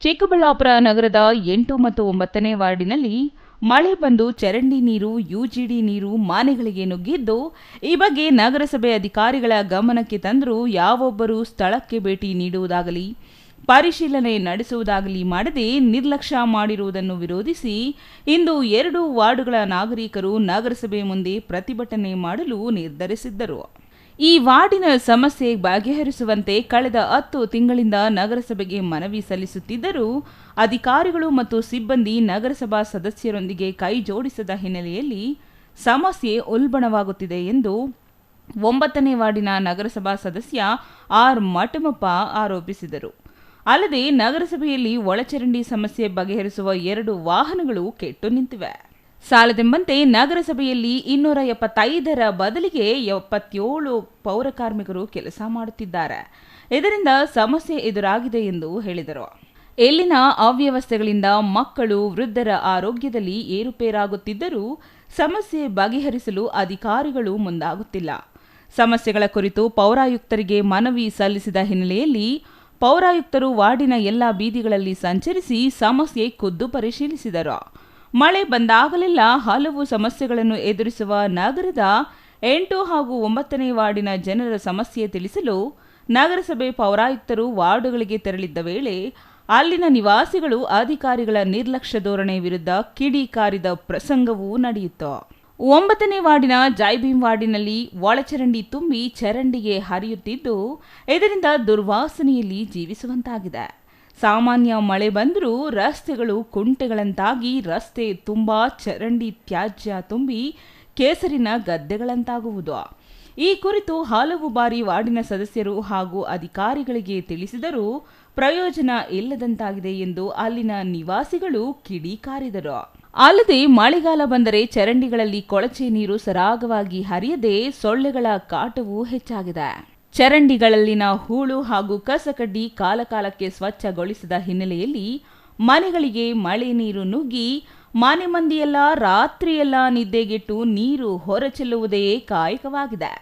ಚಿಕ್ಕಬಳ್ಳಾಪುರ ನಗರದ ಎಂಟು ಮತ್ತು ಒಂಬತ್ತನೇ ವಾರ್ಡಿನಲ್ಲಿ ಮಳೆ ಬಂದು ಚರಂಡಿ ನೀರು ಯುಜಿಡಿ ನೀರು ಮನೆಗಳಿಗೆ ನುಗ್ಗಿದ್ದು, ಈ ಬಗ್ಗೆ ನಗರಸಭೆ ಅಧಿಕಾರಿಗಳ ಗಮನಕ್ಕೆ ತಂದರೂ ಯಾವೊಬ್ಬರೂ ಸ್ಥಳಕ್ಕೆ ಭೇಟಿ ನೀಡುವುದಾಗಲಿ, ಪರಿಶೀಲನೆ ನಡೆಸುವುದಾಗಲಿ ಮಾಡದೆ ನಿರ್ಲಕ್ಷ್ಯ ಮಾಡಿರುವುದನ್ನು ವಿರೋಧಿಸಿ ಇಂದು ಎರಡು ವಾರ್ಡ್ಗಳ ನಾಗರಿಕರು ನಗರಸಭೆ ಮುಂದೆ ಪ್ರತಿಭಟನೆ ಮಾಡಲು ನಿರ್ಧರಿಸಿದ್ದರು. ಈ ವಾರ್ಡಿನ ಸಮಸ್ಯೆ ಬಗೆಹರಿಸುವಂತೆ ಕಳೆದ ಹತ್ತು ತಿಂಗಳಿಂದ ನಗರಸಭೆಗೆ ಮನವಿ ಸಲ್ಲಿಸುತ್ತಿದ್ದರೂ ಅಧಿಕಾರಿಗಳು ಮತ್ತು ಸಿಬ್ಬಂದಿ ನಗರಸಭಾ ಸದಸ್ಯರೊಂದಿಗೆ ಕೈ ಜೋಡಿಸದ ಹಿನ್ನೆಲೆಯಲ್ಲಿ ಸಮಸ್ಯೆ ಉಲ್ಬಣವಾಗುತ್ತಿದೆ ಎಂದು ಒಂಬತ್ತನೇ ವಾರ್ಡಿನ ನಗರಸಭಾ ಸದಸ್ಯ ಆರ್ ಮಠಮಪ್ಪ ಆರೋಪಿಸಿದರು. ಅಲ್ಲದೆ ನಗರಸಭೆಯಲ್ಲಿ ಒಳಚರಂಡಿ ಸಮಸ್ಯೆ ಬಗೆಹರಿಸುವ ಎರಡು ವಾಹನಗಳು ಕೆಟ್ಟು ನಿಂತಿವೆ. ಸಾಲದೆಂಬಂತೆ ನಗರಸಭೆಯಲ್ಲಿ ಇನ್ನೂರ ಎಪ್ಪತ್ತೈದರ ಬದಲಿಗೆ ಎಪ್ಪತ್ತೇಳು ಪೌರ ಕಾರ್ಮಿಕರು ಕೆಲಸ ಮಾಡುತ್ತಿದ್ದಾರೆ. ಇದರಿಂದ ಸಮಸ್ಯೆ ಎದುರಾಗಿದೆ ಎಂದು ಹೇಳಿದರು. ಇಲ್ಲಿನ ಅವ್ಯವಸ್ಥೆಗಳಿಂದ ಮಕ್ಕಳು ವೃದ್ಧರ ಆರೋಗ್ಯದಲ್ಲಿ ಏರುಪೇರಾಗುತ್ತಿದ್ದರೂ ಸಮಸ್ಯೆ ಬಗೆಹರಿಸಲು ಅಧಿಕಾರಿಗಳು ಮುಂದಾಗುತ್ತಿಲ್ಲ. ಸಮಸ್ಯೆಗಳ ಕುರಿತು ಪೌರಾಯುಕ್ತರಿಗೆ ಮನವಿ ಸಲ್ಲಿಸಿದ ಹಿನ್ನೆಲೆಯಲ್ಲಿ ಪೌರಾಯುಕ್ತರು ವಾರ್ಡಿನ ಎಲ್ಲ ಬೀದಿಗಳಲ್ಲಿ ಸಂಚರಿಸಿ ಸಮಸ್ಯೆ ಖುದ್ದು ಪರಿಶೀಲಿಸಿದರು. ಮಳೆ ಬಂದಾಗಲೆಲ್ಲ ಹಲವು ಸಮಸ್ಯೆಗಳನ್ನು ಎದುರಿಸುವ ನಗರದ ಎಂಟು ಹಾಗೂ ಒಂಬತ್ತನೇ ವಾರ್ಡಿನ ಜನರ ಸಮಸ್ಯೆ ತಿಳಿಸಲು ನಗರಸಭೆ ಪೌರಾಯುಕ್ತರು ವಾರ್ಡುಗಳಿಗೆ ತೆರಳಿದ್ದ ವೇಳೆ ಅಲ್ಲಿನ ನಿವಾಸಿಗಳು ಅಧಿಕಾರಿಗಳ ನಿರ್ಲಕ್ಷ್ಯ ಧೋರಣೆ ವಿರುದ್ಧ ಕಿಡಿಕಾರಿದ ಪ್ರಸಂಗವೂ ನಡೆಯಿತು. ಒಂಬತ್ತನೇ ವಾರ್ಡಿನ ಜೈಭೀಮ್ ವಾರ್ಡಿನಲ್ಲಿ ಒಳಚರಂಡಿ ತುಂಬಿ ಚರಂಡಿಗೆ ಹರಿಯುತ್ತಿದ್ದು, ಇದರಿಂದ ದುರ್ವಾಸನೆಯಲ್ಲಿ ಜೀವಿಸುವಂತಾಗಿದೆ. ಸಾಮಾನ್ಯ ಮಳೆ ಬಂದರೂ ರಸ್ತೆಗಳು ಕುಂಟೆಗಳಂತಾಗಿ ರಸ್ತೆ ತುಂಬ ಚರಂಡಿ ತ್ಯಾಜ್ಯ ತುಂಬಿ ಕೇಸರಿನ ಗದ್ದೆಗಳಂತಾಗುವುದು. ಈ ಕುರಿತು ಹಲವು ಬಾರಿ ವಾರ್ಡಿನ ಸದಸ್ಯರು ಹಾಗೂ ಅಧಿಕಾರಿಗಳಿಗೆ ತಿಳಿಸಿದರೂ ಪ್ರಯೋಜನ ಇಲ್ಲದಂತಾಗಿದೆ ಎಂದು ಅಲ್ಲಿನ ನಿವಾಸಿಗಳು ಕಿಡಿಕಾರಿದರು. ಅಲ್ಲದೆ ಮಳೆಗಾಲ ಬಂದರೆ ಚರಂಡಿಗಳಲ್ಲಿ ಕೊಳಚೆ ನೀರು ಸರಾಗವಾಗಿ ಹರಿಯದೆ ಸೊಳ್ಳೆಗಳ ಕಾಟವೂ ಹೆಚ್ಚಾಗಿದೆ. ಚರಂಡಿಗಳಲ್ಲಿನ ಹೂಳು ಹಾಗೂ ಕಸಕಡ್ಡಿ ಕಾಲಕಾಲಕ್ಕೆ ಸ್ವಚ್ಛಗೊಳಿಸಿದ ಹಿನ್ನೆಲೆಯಲ್ಲಿ ಮನೆಗಳಿಗೆ ಮಳೆ ನೀರು ನುಗ್ಗಿ ಮನೆ ಮಂದಿಯೆಲ್ಲ ರಾತ್ರಿಯೆಲ್ಲ ನಿದ್ದೆಗೆಟ್ಟು ನೀರು ಹೊರಚೆಲ್ಲುವುದೇ ಕಾಯಕವಾಗಿದೆ.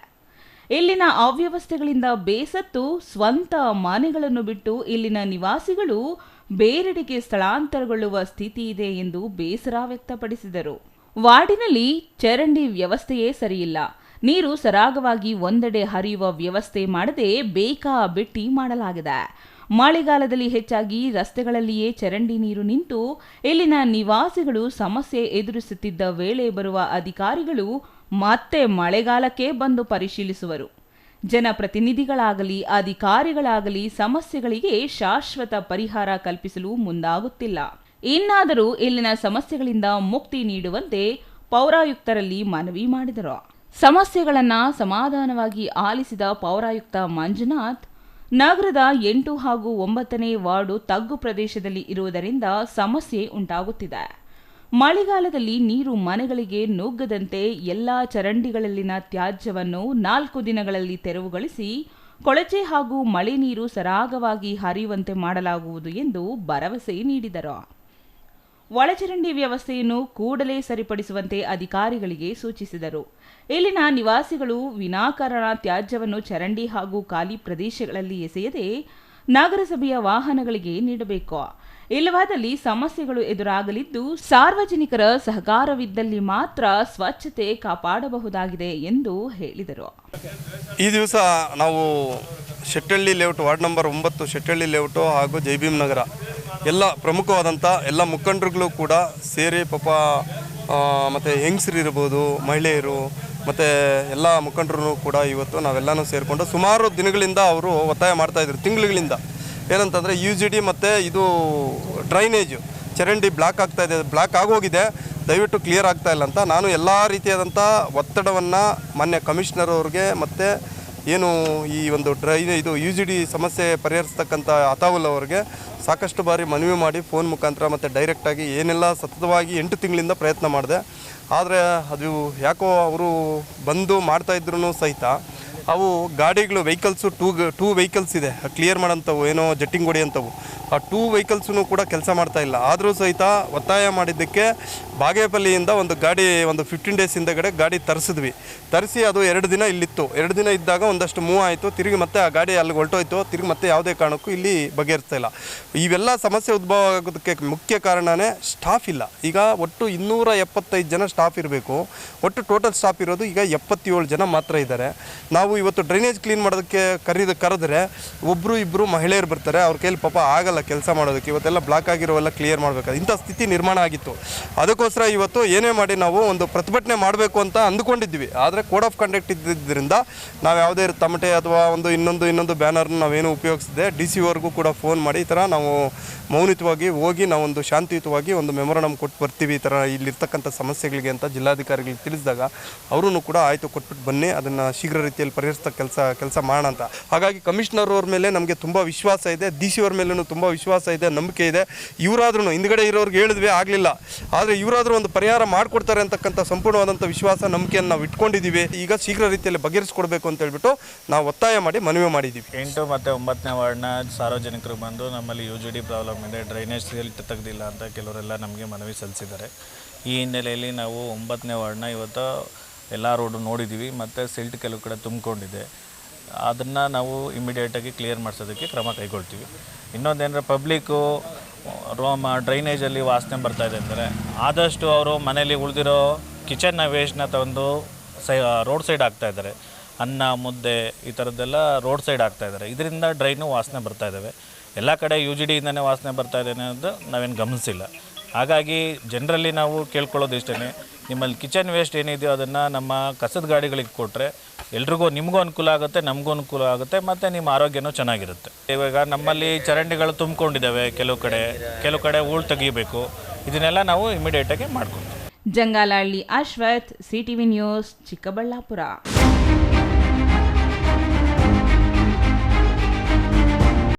ಇಲ್ಲಿನ ಅವ್ಯವಸ್ಥೆಗಳಿಂದ ಬೇಸತ್ತು ಸ್ವಂತ ಮನೆಗಳನ್ನು ಬಿಟ್ಟು ಇಲ್ಲಿನ ನಿವಾಸಿಗಳು ಬೇರೆಡೆಗೆ ಸ್ಥಳಾಂತರಗೊಳ್ಳುವ ಸ್ಥಿತಿ ಇದೆ ಎಂದು ಬೇಸರ ವ್ಯಕ್ತಪಡಿಸಿದರು. ವಾರ್ಡಿನಲ್ಲಿ ಚರಂಡಿ ವ್ಯವಸ್ಥೆಯೇ ಸರಿಯಿಲ್ಲ. ನೀರು ಸರಾಗವಾಗಿ ಒಂದೆಡೆ ಹರಿಯುವ ವ್ಯವಸ್ಥೆ ಮಾಡದೆ ಬೇಕಾ ಬಿಟ್ಟಿ ಮಾಡಲಾಗಿದೆ. ಮಳೆಗಾಲದಲ್ಲಿ ಹೆಚ್ಚಾಗಿ ರಸ್ತೆಗಳಲ್ಲಿಯೇ ಚರಂಡಿ ನೀರು ನಿಂತು ಇಲ್ಲಿನ ನಿವಾಸಿಗಳು ಸಮಸ್ಯೆ ಎದುರಿಸುತ್ತಿದ್ದ ವೇಳೆ ಬರುವ ಅಧಿಕಾರಿಗಳು ಮತ್ತೆ ಮಳೆಗಾಲಕ್ಕೆ ಬಂದು ಪರಿಶೀಲಿಸುವರು. ಜನಪ್ರತಿನಿಧಿಗಳಾಗಲಿ, ಅಧಿಕಾರಿಗಳಾಗಲಿ ಸಮಸ್ಯೆಗಳಿಗೆ ಶಾಶ್ವತ ಪರಿಹಾರ ಕಲ್ಪಿಸಲು ಮುಂದಾಗುತ್ತಿಲ್ಲ. ಇನ್ನಾದರೂ ಇಲ್ಲಿನ ಸಮಸ್ಯೆಗಳಿಂದ ಮುಕ್ತಿ ನೀಡುವಂತೆ ಪೌರಾಯುಕ್ತರಲ್ಲಿ ಮನವಿ ಮಾಡಿದರು. ಸಮಸ್ಯೆಗಳನ್ನು ಸಮಾಧಾನವಾಗಿ ಆಲಿಸಿದ ಪೌರಾಯುಕ್ತ ಮಂಜುನಾಥ್, ನಗರದ ಎಂಟು ಹಾಗೂ ಒಂಬತ್ತನೇ ವಾರ್ಡು ತಗ್ಗು ಪ್ರದೇಶದಲ್ಲಿ ಇರುವುದರಿಂದ ಸಮಸ್ಯೆ ಉಂಟಾಗುತ್ತಿದೆ. ಮಳೆಗಾಲದಲ್ಲಿ ನೀರು ಮನೆಗಳಿಗೆ ನುಗ್ಗದಂತೆ ಎಲ್ಲ ಚರಂಡಿಗಳಲ್ಲಿನ ತ್ಯಾಜ್ಯವನ್ನು ನಾಲ್ಕು ದಿನಗಳಲ್ಲಿ ತೆರವುಗೊಳಿಸಿ, ಕೊಳಚೆ ಹಾಗೂ ಮಳೆ ನೀರು ಸರಾಗವಾಗಿ ಹರಿಯುವಂತೆ ಮಾಡಲಾಗುವುದು ಎಂದು ಭರವಸೆ ನೀಡಿದರು. ಒಳಚರಂಡಿ ವ್ಯವಸ್ಥೆಯನ್ನು ಕೂಡಲೇ ಸರಿಪಡಿಸುವಂತೆ ಅಧಿಕಾರಿಗಳಿಗೆ ಸೂಚಿಸಿದರು. ಇಲ್ಲಿನ ನಿವಾಸಿಗಳು ವಿನಾಕಾರಣ ತ್ಯಾಜ್ಯವನ್ನು ಚರಂಡಿ ಹಾಗೂ ಖಾಲಿ ಪ್ರದೇಶಗಳಲ್ಲಿ ಎಸೆಯದೆ ನಗರಸಭೆಯ ವಾಹನಗಳಿಗೆ ನೀಡಬೇಕು. ಇಲ್ಲವಾದಲ್ಲಿ ಸಮಸ್ಯೆಗಳು ಎದುರಾಗಲಿದ್ದು ಸಾರ್ವಜನಿಕರ ಸಹಕಾರವಿದ್ದಲ್ಲಿ ಮಾತ್ರ ಸ್ವಚ್ಛತೆ ಕಾಪಾಡಬಹುದಾಗಿದೆ ಎಂದು ಹೇಳಿದರು. ಈ ದಿವಸ ನಾವು ಶೆಟ್ಟಳ್ಳಿ ಲೇಔಟ್ ವಾರ್ಡ್ ನಂಬರ್ ಒಂಬತ್ತು ಶೆಟ್ಟಳ್ಳಿ ಲೇಔಟು ಹಾಗೂ ಜೈಭೀಮ್ ನಗರ ಎಲ್ಲ ಪ್ರಮುಖವಾದಂಥ ಎಲ್ಲ ಮುಖಂಡರುಗಳು ಕೂಡ ಸೇರಿ ಪಾಪ ಮತ್ತು ಹೆಂಗಸರು ಇರ್ಬೋದು, ಮಹಿಳೆಯರು, ಮತ್ತು ಎಲ್ಲ ಮುಖಂಡರು ಕೂಡ ಇವತ್ತು ನಾವೆಲ್ಲನೂ ಸೇರಿಕೊಂಡು ಸುಮಾರು ದಿನಗಳಿಂದ ಅವರು ಒತ್ತಾಯ ಮಾಡ್ತಾಯಿದ್ರು ತಿಂಗಳುಗಳಿಂದ. ಏನಂತಂದರೆ ಯು ಜಿ ಡಿ ಮತ್ತು ಇದು ಡ್ರೈನೇಜು, ಚರಂಡಿ ಬ್ಲಾಕ್ ಆಗ್ತಾ ಇದೆ, ಬ್ಲಾಕ್ ಆಗೋಗಿದೆ. ದಯವಿಟ್ಟು ಕ್ಲಿಯರ್ ಆಗ್ತಾ ಇಲ್ಲ ಅಂತ ನಾನು ಎಲ್ಲ ರೀತಿಯಾದಂಥ ಒತ್ತಡವನ್ನು ಮಾನ್ಯ ಕಮಿಷನರ್ ಅವ್ರಿಗೆ ಮತ್ತು ಏನು ಈ ಒಂದು ಡ್ರೈನ್ ಇದು ಯು ಜಿ ಡಿ ಸಮಸ್ಯೆ ಪರಿಹರಿಸ್ತಕ್ಕಂಥ ಅತಾವುಲ್ ಅವರಿಗೆ ಸಾಕಷ್ಟು ಬಾರಿ ಮನವಿ ಮಾಡಿ ಫೋನ್ ಮುಖಾಂತರ ಮತ್ತು ಡೈರೆಕ್ಟಾಗಿ ಏನೆಲ್ಲ ಸತತವಾಗಿ ಎಂಟು ತಿಂಗಳಿಂದ ಪ್ರಯತ್ನ ಮಾಡಿದೆ. ಆದರೆ ಅದು ಯಾಕೋ ಅವರು ಬಂದು ಮಾಡ್ತಾಯಿದ್ರು ಸಹಿತ ಅವು ಗಾಡಿಗಳು ವೆಹಿಕಲ್ಸು ಟೂ ಟೂ ವೆಹಿಕಲ್ಸ್ ಇದೆ. ಕ್ಲಿಯರ್ ಮಾಡೋಂಥವು, ಏನೋ ಜಟ್ಟಿಂಗ್ ಅಂಥವು ಆ ಟೂ ವೆಹಿಕಲ್ಸೂ ಕೂಡ ಕೆಲಸ ಮಾಡ್ತಾ ಇಲ್ಲ. ಆದರೂ ಸಹಿತ ಒತ್ತಾಯ ಮಾಡಿದ್ದಕ್ಕೆ ಬಾಗೇಪಲ್ಲಿಯಿಂದ ಒಂದು ಗಾಡಿ, ಒಂದು ಫಿಫ್ಟೀನ್ ಡೇಸ್ ಹಿಂದೆಗಡೆ ಗಾಡಿ ತರಿಸಿದ್ವಿ. ತರಿಸಿ ಅದು ಎರಡು ದಿನ ಇಲ್ಲಿತ್ತು. ಎರಡು ದಿನ ಇದ್ದಾಗ ಒಂದಷ್ಟು ಮೂವ್ ಆಯಿತು. ತಿರುಗಿ ಮತ್ತೆ ಆ ಗಾಡಿ ಅಲ್ಲಿ ಹೊರಟೋಯ್ತು. ತಿರುಗಿ ಮತ್ತೆ ಯಾವುದೇ ಕಾರಣಕ್ಕೂ ಇಲ್ಲಿ ಬಗೆಹರಿಸ್ತಾ ಇಲ್ಲ. ಇವೆಲ್ಲ ಸಮಸ್ಯೆ ಉದ್ಭವ ಆಗೋದಕ್ಕೆ ಮುಖ್ಯ ಕಾರಣನೇ ಸ್ಟಾಫ್ ಇಲ್ಲ. ಈಗ ಒಟ್ಟು ಇನ್ನೂರ ಎಪ್ಪತ್ತೈದು ಜನ ಸ್ಟಾಫ್ ಇರಬೇಕು. ಒಟ್ಟು ಟೋಟಲ್ ಸ್ಟಾಫ್ ಇರೋದು ಈಗ ಎಪ್ಪತ್ತೇಳು ಜನ ಮಾತ್ರ ಇದ್ದಾರೆ. ನಾವು ಇವತ್ತು ಡ್ರೈನೇಜ್ ಕ್ಲೀನ್ ಮಾಡೋದಕ್ಕೆ ಕರೀದ, ಕರೆದ್ರೆ ಒಬ್ಬರು ಇಬ್ಬರು ಮಹಿಳೆಯರು ಬರ್ತಾರೆ. ಅವ್ರ ಕೈಲಿ ಪಾಪ ಆಗಲ್ಲ ಕೆಲಸ ಮಾಡೋದಕ್ಕೆ. ಇವತ್ತೆಲ್ಲ ಬ್ಲಾಕ್ ಆಗಿರೋವೆಲ್ಲ ಕ್ಲಿಯರ್ ಮಾಡಬೇಕಾದ್ರೆ ಇಂಥ ಸ್ಥಿತಿ ನಿರ್ಮಾಣ ಆಗಿತ್ತು. ಅದಕ್ಕೋಸ್ಕರ ಇವತ್ತು ಏನೇ ಮಾಡಿ ನಾವು ಒಂದು ಪ್ರತಿಭಟನೆ ಮಾಡಬೇಕು ಅಂತ ಅಂದ್ಕೊಂಡಿದ್ವಿ ಆದರೆ ಕೋಡ್ ಆಫ್ ಕಂಡಕ್ಟ್ ಇದ್ದಿದ್ದರಿಂದ ನಾವು ಯಾವುದೇ ತಮಟೆ ಅಥವಾ ಒಂದು ಇನ್ನೊಂದು ಇನ್ನೊಂದು ಬ್ಯಾನರ್ನ ನಾವೇನು ಉಪಯೋಗಿಸಿದೆ ಡಿ ಸಿ ಕೂಡ ಫೋನ್ ಮಾಡಿ ಈ ಥರ ನಾವು ಮೌನಿತವಾಗಿ ಹೋಗಿ ನಾವೊಂದು ಶಾಂತಿಯುತವಾಗಿ ಒಂದು ಮೆಮೊರಂಡಮ್ ಕೊಟ್ಟು ಬರ್ತೀವಿ ಈ ಥರ ಇಲ್ಲಿರ್ತಕ್ಕಂಥ ಸಮಸ್ಯೆಗಳಿಗೆ ಅಂತ ಜಿಲ್ಲಾಧಿಕಾರಿಗಳಿಗೆ ತಿಳಿಸಿದಾಗ ಅವರೂ ಕೂಡ ಆಯಿತು ಕೊಟ್ಬಿಟ್ಟು ಬನ್ನಿ, ಅದನ್ನು ಶೀಘ್ರ ರೀತಿಯಲ್ಲಿ ಪರಿಹರಿಸ್ತಾ ಕೆಲಸ ಕೆಲಸ ಮಾಡೋಣ ಅಂತ. ಹಾಗಾಗಿ ಕಮಿಷನರ್ ಅವ್ರ ಮೇಲೆ ನಮಗೆ ತುಂಬ ವಿಶ್ವಾಸ ಇದೆ, ಡಿ ಸಿ ಅವ್ರ ಮೇಲೂ ತುಂಬ ವಿಶ್ವಾಸ ಇದೆ, ನಂಬಿಕೆ ಇದೆ. ಇವರಾದ್ರೂ ಹಿಂದ್ಗಡೆ ಇರೋರಿಗೆ ಹೇಳಿದ್ವಿ ಆಗಲಿಲ್ಲ. ಆದರೆ ಇವರಾದ್ರೂ ಒಂದು ಪರಿಹಾರ ಮಾಡಿಕೊಡ್ತಾರೆ ಅಂತಕ್ಕಂಥ ಸಂಪೂರ್ಣವಾದಂಥ ವಿಶ್ವಾಸ, ನಂಬಿಕೆಯನ್ನು ನಾವು ಇಟ್ಕೊಂಡಿದ್ದೀವಿ. ಈಗ ಶೀಘ್ರ ರೀತಿಯಲ್ಲಿ ಬಗೆಹರಿಸ್ಕೊಡ್ಬೇಕು ಅಂತ ಹೇಳ್ಬಿಟ್ಟು ನಾವು ಒತ್ತಾಯ ಮಾಡಿ ಮನವಿ ಮಾಡಿದ್ದೀವಿ. ಎಂಟು ಮತ್ತು ಒಂಬತ್ತನೇ ವಾರ್ಡ್ನ ಸಾರ್ವಜನಿಕರು ಬಂದು ನಮ್ಮಲ್ಲಿ ಯು ಜಿ ಡಿ ಪ್ರಾಬ್ಲಮ್ ಇದೆ ಡ್ರೈನೇಜ್ ತೆಗ್ದಿಲ್ಲ ಅಂತ ಕೆಲವರೆಲ್ಲ ನಮಗೆ ಮನವಿ ಸಲ್ಲಿಸಿದ್ದಾರೆ. ಈ ಹಿನ್ನೆಲೆಯಲ್ಲಿ ನಾವು ಒಂಬತ್ತನೇ ವಾರ್ಡ್ನ ಇವತ್ತು ಎಲ್ಲ ರೋಡು ನೋಡಿದ್ದೀವಿ, ಮತ್ತು ಸಿಲ್ಟ್ ಕೆಲವು ಕಡೆ ತುಂಬಿಕೊಂಡಿದೆ. ಅದನ್ನು ನಾವು ಇಮಿಡಿಯೇಟಾಗಿ ಕ್ಲಿಯರ್ ಮಾಡಿಸೋದಕ್ಕೆ ಕ್ರಮ ಕೈಗೊಳ್ತೀವಿ. ಇನ್ನೊಂದೇನಂದ್ರೆ ಪಬ್ಲಿಕ್ಕು ರೋಮ ಡ್ರೈನೇಜಲ್ಲಿ ವಾಸನೆ ಬರ್ತಾ ಇದೆ ಅಂದರೆ ಆದಷ್ಟು ಅವರು ಮನೆಯಲ್ಲಿ ಉಳಿದಿರೋ ಕಿಚನ್ನ ವೇಸ್ಟ್ನ ತಂದು ಸೈ ರೋಡ್ ಸೈಡ್ ಹಾಕ್ತಾ ಇದ್ದಾರೆ. ಅನ್ನ, ಮುದ್ದೆ ಈ ಥರದ್ದೆಲ್ಲ ರೋಡ್ ಸೈಡ್ ಹಾಕ್ತಾ ಇದ್ದಾರೆ. ಇದರಿಂದ ಡ್ರೈನು ವಾಸನೆ ಬರ್ತಾ ಇದ್ದಾವೆ. ಎಲ್ಲ ಕಡೆ ಯು ಜಿ ಡಿಯಿಂದನೇ ವಾಸನೆ ಬರ್ತಾ ಇದೆ ಅನ್ನೋದು ನಾವೇನು ಗಮನಿಸಿಲ್ಲ. ಹಾಗಾಗಿ ಜನರಲ್ಲಿ ನಾವು ಕೇಳ್ಕೊಳ್ಳೋದು ಇಷ್ಟೇ ನಿಮ್ಮಲ್ಲಿ ಕಿಚನ್ ವೇಸ್ಟ್ ಏನಿದೆಯೋ ಅದನ್ನು ನಮ್ಮ ಕಸದ ಗಾಡಿಗಳಿಗೆ ಕೊಟ್ಟರೆ ಎಲ್ರಿಗೂ ನಿಮಗೂ ಅನುಕೂಲ ಆಗುತ್ತೆ, ನಮಗೂ ಅನುಕೂಲ ಆಗುತ್ತೆ, ಮತ್ತು ನಿಮ್ಮ ಆರೋಗ್ಯನೂ ಚೆನ್ನಾಗಿರುತ್ತೆ. ಇವಾಗ ನಮ್ಮಲ್ಲಿ ಚರಂಡಿಗಳು ತುಂಬಿಕೊಂಡಿದ್ದಾವೆ ಕೆಲವು ಕಡೆ ಕೆಲವು ಕಡೆ ಹೂಳು ತೆಗಿಬೇಕು. ಇದನ್ನೆಲ್ಲ ನಾವು ಇಮಿಡಿಯೇಟಾಗಿ ಮಾಡ್ಕೊತೀವಿ ಜಂಗಾಲಹಳ್ಳಿ ಅಶ್ವಥ್, ಸಿಟಿವಿ ನ್ಯೂಸ್, ಚಿಕ್ಕಬಳ್ಳಾಪುರ.